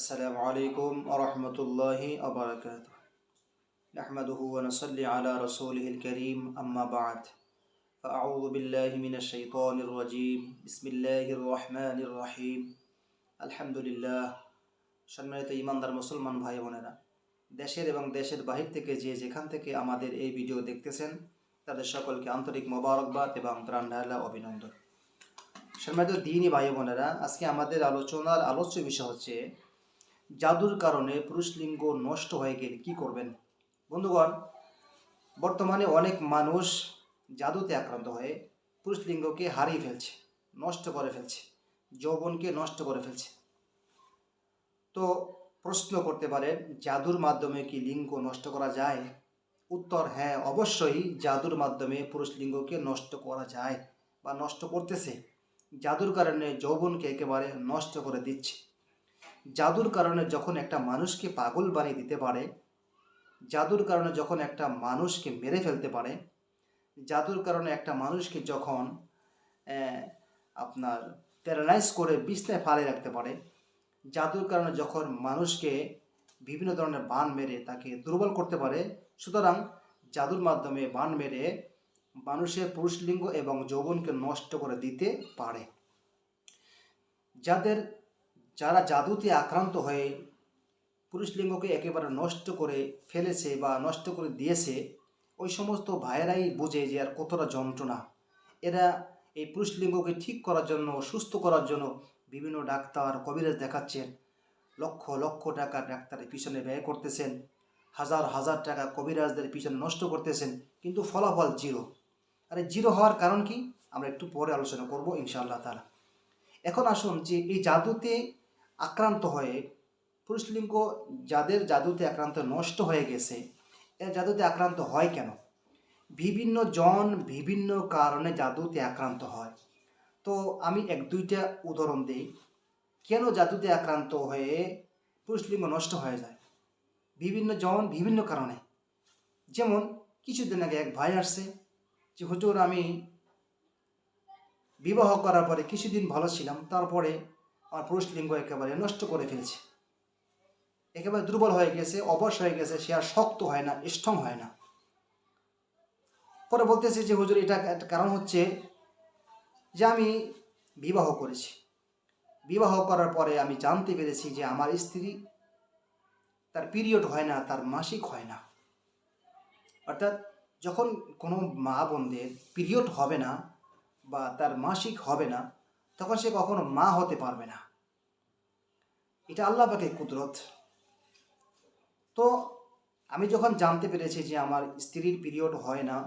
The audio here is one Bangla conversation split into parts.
السلام عليكم ورحمة الله وبركاته نحمده ونصلي على رسوله الكريم أما بعد فأعوذ بالله من الشيطان الرجيم بسم الله الرحمن الرحيم الحمد لله সম্মানিত ইমানদার মুসলমান ভাই বোনেরা দেশের এবং দেশের বাহির থেকে যে যেখান থেকে আমাদের এই ভিডিও দেখতেছেন তাদের সকলকে আন্তরিক মোবারকবাদ এবং প্রাণ ঢালা অভিনন্দন সম্মানিত দিনই ভাই বোনেরা আজকে আমাদের আলোচনার আলোচ্য বিষয় হচ্ছে জাদুর কারণে পুরুষ লিঙ্গ নষ্ট হয়ে গেলে কি করবেন? বন্ধুগণ, বর্তমানে অনেক মানুষ জাদুতে আক্রান্ত হয়ে পুরুষ লিঙ্গকে হারিয়ে ফেলছে, নষ্ট করে ফেলছে, যৌবনকে নষ্ট করে ফেলছে। তো প্রশ্ন করতে পারে, জাদুর মাধ্যমে কি লিঙ্গ নষ্ট করা যায়? উত্তর হ্যাঁ অবশ্যই জাদুর মাধ্যমে পুরুষ লিঙ্গকে নষ্ট করা যায় বা নষ্ট করতেছে। জাদুর কারণে যৌবনকে একেবারে নষ্ট করে দিচ্ছে। জাদুর কারণে যখন একটা মানুষকে পাগল বানিয়ে দিতে পারে, জাদুর কারণে যখন একটা মানুষকে মেরে ফেলতে পারে, জাদুর কারণে একটা মানুষকে যখন আপনার প্যারালাইজ করে বিছনায় ফালে রাখতে পারে, জাদুর কারণে যখন মানুষকে বিভিন্ন ধরনের বান মেরে তাকে দুর্বল করতে পারে, সুতরাং জাদুর মাধ্যমে বান মেরে মানুষের পুরুষলিঙ্গ এবং যৌবনকে নষ্ট করে দিতে পারে। যাদের যারা জাদুতে আক্রান্ত হয়ে পুরুষ লিঙ্গকে একেবারে নষ্ট করে ফেলেছে বা নষ্ট করে দিয়েছে, ওই সমস্ত ভাইয়েরাই বোঝে যে আর কতটা যন্ত্রণা। এরা এই পুরুষ লিঙ্গকে ঠিক করার জন্য, সুস্থ করার জন্য বিভিন্ন ডাক্তার, কবিরাজ দেখাচ্ছেন। লক্ষ লক্ষ টাকা ডাক্তারের পিছনে ব্যয় করতেছেন। হাজার হাজার টাকা কবিরাজদের পিছনে নষ্ট করতেছেন, কিন্তু ফলাফল জিরো। আরে জিরো হওয়ার কারণ কি? আমরা একটু পরে আলোচনা করব ইনশাআল্লাহ তালা এখন আসুন যে এই জাদুতে আক্রান্ত হয়ে পুরুষলিঙ্গ যাদের জাদুতে আক্রান্ত নষ্ট হয়ে গেছে, এরা জাদুতে আক্রান্ত হয় কেন? বিভিন্ন জন বিভিন্ন কারণে জাদুতে আক্রান্ত হয়। তো আমি এক দুইটা উদাহরণ দিই। কেন জাদুতে আক্রান্ত হয়ে পুরুষলিঙ্গ নষ্ট হয়ে যায়? বিভিন্ন জন বিভিন্ন কারণে। যেমন, কিছুদিন আগে এক ভাই আসছে, যে, হুজুর, আমি বিবাহ করার পরে কিছুদিন ভালো ছিলাম, তারপরে আমার পুরুষ লিঙ্গ একেবারে নষ্ট করে ফেলছে। একেবারে দুর্বল হয়ে গেছে, অবশ হয়ে গেছে, সে আর শক্ত হয় না, স্ট্রং হয় না। পরে বলতেছে যে, হুজুর, এটা একটা কারণ হচ্ছে যে, আমি বিবাহ করেছি। বিবাহ করার পরে আমি জানতে পেরেছি যে, আমার স্ত্রী তার পিরিয়ড হয় না, তার মাসিক হয় না। অর্থাৎ যখন কোনো মা বোনদের পিরিয়ড হবে না বা তার মাসিক হবে না তখন সে কখনো মা হতে পারবে না। এটা আল্লাহ পাকে কুদরত। তো আমি যখন জানতে পেরেছি যে আমার স্ত্রীর পিরিয়ড হয় না,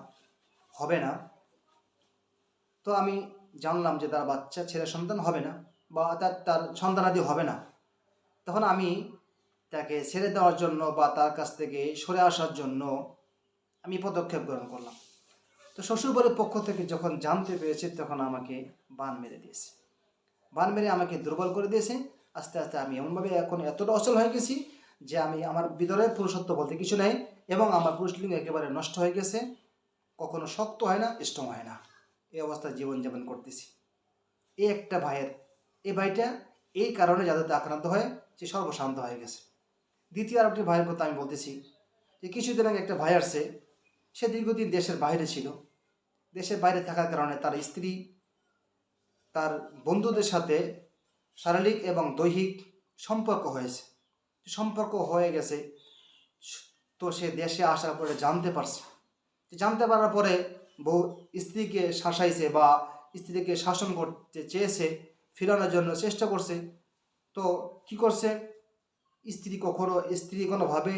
হবে না, তো আমি জানলাম যে তার বাচ্চা, ছেলে, সন্তান হবে না বা তার তার সন্তানাদি হবে না। তখন আমি তাকে ছেড়ে দেওয়ার জন্য বা তার কাছ থেকে সরে আসার জন্য আমি পদক্ষেপ গ্রহণ করলাম। তো শ্বশুরবাড়ির পক্ষ থেকে যখন জানতে পেরেছে, তখন আমাকে বান মেরে দিয়েছে। বান মেরে আমাকে দুর্বল করে দিয়েছে। আস্তে আস্তে আমি এমনভাবে এখন এতটা অচল হয়ে গেছি যে আমি আমার ভিতরে পুরুষত্ব বলতে কিছু নেই এবং আমার পুরুষলিঙ্গ একেবারে নষ্ট হয়ে গেছে। কখনো শক্ত হয় না, স্ট্রং হয় না। এই অবস্থায় জীবনযাপন করতেছি। এই একটা ভাইয়ের, এই ভাইটা এই কারণে যাদের আক্রান্ত হয় সে সর্বশান্ত হয়ে গেছে। দ্বিতীয় আরেকটি ভাইয়ের কথা আমি বলতেছি যে কিছুদিন আগে একটা ভাই আসছে, সে দীর্ঘদিন দেশের বাইরে ছিল। দেশের বাইরে থাকার কারণে তার স্ত্রী তার বন্ধুদের সাথে শারীরিক এবং দৈহিক সম্পর্ক হয়েছে। সম্পর্ক হয়ে গেছে। তো সে দেশে আসার পরে জানতে পারছে। জানতে পারার পরে বউ স্ত্রীকে শাসাইছে বা স্ত্রীকে শাসন করতে চেয়েছে, ফিরানোর জন্য চেষ্টা করছে। তো কি করছে? স্ত্রী কখনো, স্ত্রী কোনোভাবে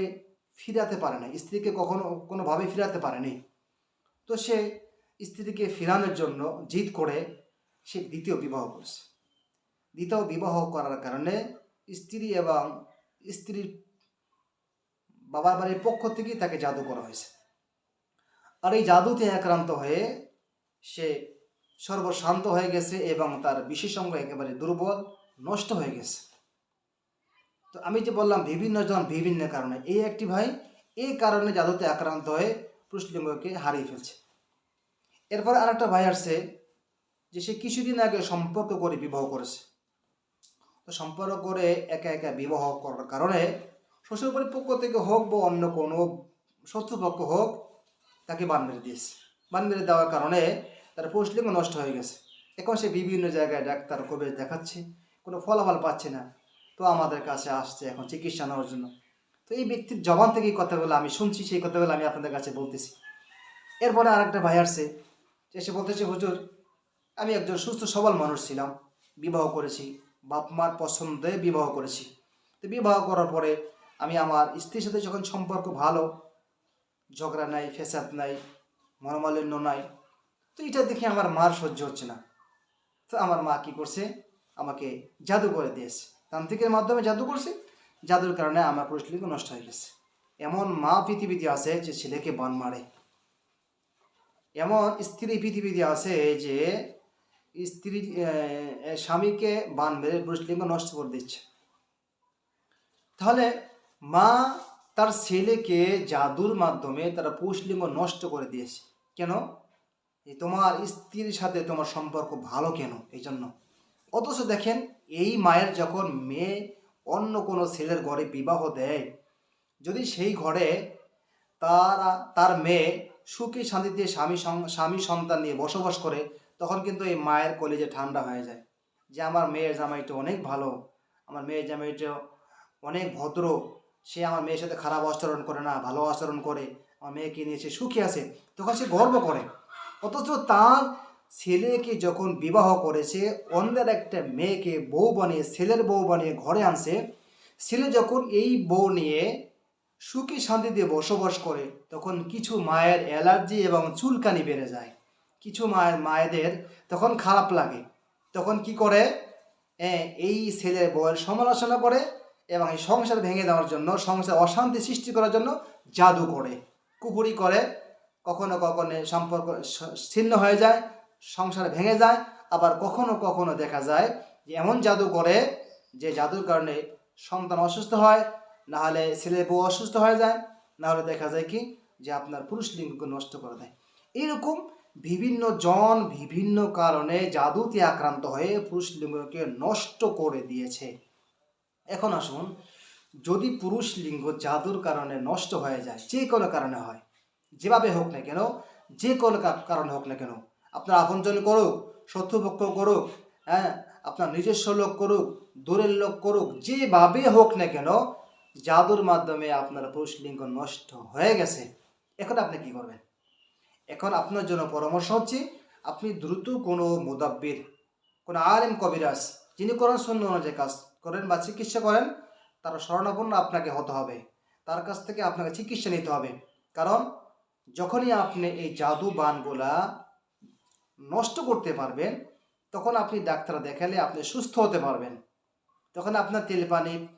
ফিরাতে পারে না স্ত্রীকে কখনো, কোনোভাবে ফিরাতে পারেনি তো সে স্ত্রীকে ফিরানোর জন্য জিদ করে সে দ্বিতীয় বিবাহ করছে। দ্বিতীয় বিবাহ করার কারণে স্ত্রী এবং স্ত্রীর বাবার বাড়ির পক্ষ থেকেই তাকে জাদু করা হয়েছে। আর এই জাদুতে আক্রান্ত হয়ে সে সর্বশান্ত হয়ে গেছে এবং তার বিশেষজ্ঞ একেবারে দুর্বল, নষ্ট হয়ে গেছে। তো আমি যে বললাম, বিভিন্ন জন বিভিন্ন কারণে। এই একটি ভাই এই কারণে জাদুতে আক্রান্ত হয়ে পুরুষলিঙ্গকে হারিয়ে ফেলছে। এরপর আরেকটা ভাই আসছে যে সে কিছুদিন আগে সম্পর্ক করে বিবাহ করেছে। তো সম্পর্ক করে একা একা বিবাহ করার কারণে শ্বশুরবাড়ির পক্ষ থেকে হোক বা অন্য কোনো শত্রুপক্ষ হোক, তাকে বান মেরে দিয়েছে। বান মেরে দেওয়ার কারণে তার পুরুষলিঙ্গ নষ্ট হয়ে গেছে। এখন সে বিভিন্ন জায়গায় ডাক্তার কবে দেখাচ্ছে, কোনো ফলাফল পাচ্ছে না। তো আমাদের কাছে আসছে এখন চিকিৎসা নেওয়ার জন্য। তো এই ব্যক্তির জবান থেকে এই কথাগুলো আমি শুনছি, সেই কথাগুলো আমি আপনাদের কাছে বলতেছি। এরপরে আরেকটা ভাই আসছে এসে বলতেছে, হুজুর আমি একজন সুস্থ, সবল মানুষ ছিলাম। বিবাহ করেছি। বাপ মার পছন্দে বিবাহ করেছি। তো বিবাহ করার পরে আমি আমার স্ত্রীর সাথে যখন সম্পর্ক ভালো, ঝগড়া নাই ফেসাদ নাই, মনোমালিন্য নাই, তো এটা দেখে আমার মার সহ্য হচ্ছে না। তো আমার মা কি করছে? আমাকে জাদু করে দিয়েছে। তান্ত্রিকের মাধ্যমে জাদু করছে। জাদুর কারণে আমার পুরুষলিঙ্গ নষ্ট হয়ে গেছে। এমন মা পৃথিবীতে আছে যে ছেলেকে বান মারে। এমন স্ত্রী পৃথিবীতে আছে যে স্ত্রী স্বামীকে বান মেরে পুরুষলিঙ্গ নষ্ট করে দিচ্ছে। তাহলে মা তার ছেলেকে জাদুর মাধ্যমে তারা পুরুষলিঙ্গ নষ্ট করে দিয়েছে। কেন? তোমার স্ত্রীর সাথে তোমার সম্পর্ক ভালো কেন? এই জন্য। অথচ দেখেন, এই মায়ের যখন মেয়ে অন্য কোনো ছেলের ঘরে বিবাহ দেয়, যদি সেই ঘরে তারা, তার মেয়ে সুখী শান্তিতে স্বামী স্বামী সন্তান নিয়ে বসবাস করে তখন কিন্তু এই মায়ের কলেজে ঠান্ডা হয়ে যায়। যে আমার মেয়ের জামাইটা অনেক ভালো, আমার মেয়ের জামাইটা অনেক ভদ্র, সে আমার মেয়ের সাথে খারাপ আচরণ করে না, ভালো আচরণ করে, আমার মেয়েকে নিয়ে সে সুখী আছে, তখন সে গর্ব করে। অথচ তার ছেলেকে যখন বিবাহ করেছে অন্যের একটা মেয়েকে বউ বানিয়ে, ছেলের বউ বানিয়ে ঘরে আনছে। ছেলে যখন এই বউ নিয়ে সুখী শান্তিতে বসবাস করে, তখন কিছু মায়ের অ্যালার্জি এবং চুলকানি বেড়ে যায়। কিছু মায়ের মায়েদের তখন খারাপ লাগে। তখন কি করে? এই ছেলের বউয়ের সমালোচনা করে এবং এই সংসার ভেঙে দেওয়ার জন্য, সংসার অশান্তি সৃষ্টি করার জন্য জাদু করে। কুপুরি করে, কখনো কখনো সম্পর্ক ছিন্ন হয়ে যায়, সংসার ভেঙে যায়, আবার কখনো কখনো দেখা যায় যে এমন জাদু করে যে জাদুর কারণে সন্তান অসুস্থ হয়, না হলে ছেলে বউ অসুস্থ হয়ে যায়, না হলে দেখা যায় কি যে আপনার পুরুষ লিঙ্গকে নষ্ট করে দেয়। এইরকম বিভিন্ন জন বিভিন্ন কারণে জাদুতে আক্রান্ত হয়ে পুরুষ লিঙ্গকে নষ্ট করে দিয়েছে। এখন আসুন, যদি পুরুষ লিঙ্গ জাদুর কারণে নষ্ট হয়ে যায়, যে কোনো কারণে হয়, যেভাবে হোক না কেন, যে কোনো কারণে হোক না কেন, আপনার আপনজন করুক, শত্রুপক্ষ করুক হ্যাঁ আপনার নিজস্ব লোক করুক, দূরের লোক করুক, যেভাবে হোক না কেন, জাদুর মাধ্যমে আপনার পুরুষ লিঙ্গ নষ্ট হয়ে গেছে। এখন আপনি কি করবেন? এখন আপনার জন্য পরামর্শ হচ্ছে, আপনি দ্রুত কোনো মোদাব্বির, কোনো আলেম কবিরাজ, যিনি করেন শূন্য অনুযায়ী কাজ করেন বা চিকিৎসা করেন, তার শরণাপন্ন আপনাকে হতে হবে। তার কাছ থেকে আপনাকে চিকিৎসা নিতে হবে। কারণ যখনই আপনি এই জাদু বানগুলা নষ্ট করতে পারবেন, তখন আপনি ডাক্তার দেখালে আপনি সুস্থ হতে পারবেন। তখন আপনার তেল, পানি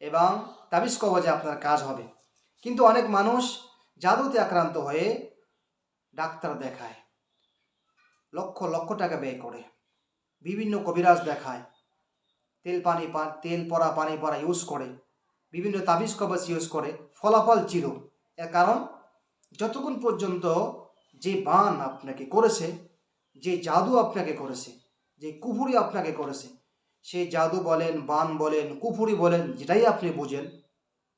এবং তাবিজ কবজে আপনার কাজ হবে। কিন্তু অনেক মানুষ জাদুতে আক্রান্ত হয়ে ডাক্তার দেখায়। লক্ষ লক্ষ টাকা ব্যয় করে। বিভিন্ন কবিরাজ দেখায়। তেল পানি তেল পরা পানি পরা ইউজ করে। বিভিন্ন তাবিজ কবাস ইউজ করে। ফলাফল জিরো এর কারণ, যতক্ষণ পর্যন্ত যে বান আপনাকে করেছে, যে জাদু আপনাকে করেছে, যে কুফুরি আপনাকে করেছে সেই জাদু বলেন, বান বলেন, কুফুরি বলেন, যেটাই আপনি বুঝেন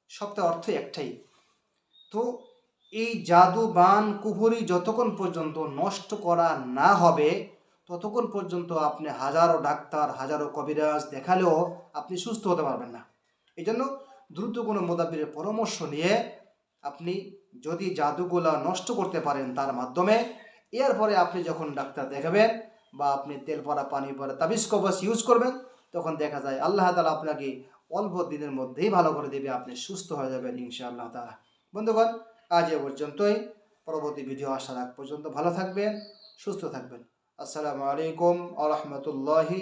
সবটা অর্থ একটাই। তো এই জাদু বান কুফুরি যতক্ষণ পর্যন্ত নষ্ট করা না হবে, ততক্ষণ পর্যন্ত আপনি হাজারো ডাক্তার, হাজারো কবিরাজ দেখালেও আপনি সুস্থ হতে পারবেন না। এই জন্য দ্রুত কোনো মোদাব্বিরের পরামর্শ নিয়ে আপনি যদি জাদুগুলা নষ্ট করতে পারেন তার মাধ্যমে এরপরে আপনি যখন ডাক্তার দেখাবেন বা আপনি তেল পরা পানি পরা তাবিজ কবচ ইউজ করবেন, তখন দেখা যায় আল্লাহ তালা আপনাকে অল্প দিনের মধ্যেই ভালো করে দেবে, আপনি সুস্থ হয়ে যাবেন ইনশাআল্লাহ তালা বন্ধুগণ আজ এ পর্যন্তই। পরবর্তী ভিডিও আসার আগ পর্যন্ত ভালো থাকবেন, সুস্থ থাকবেন। আসসালামু আলাইকুম আ রহমতুল্লাহি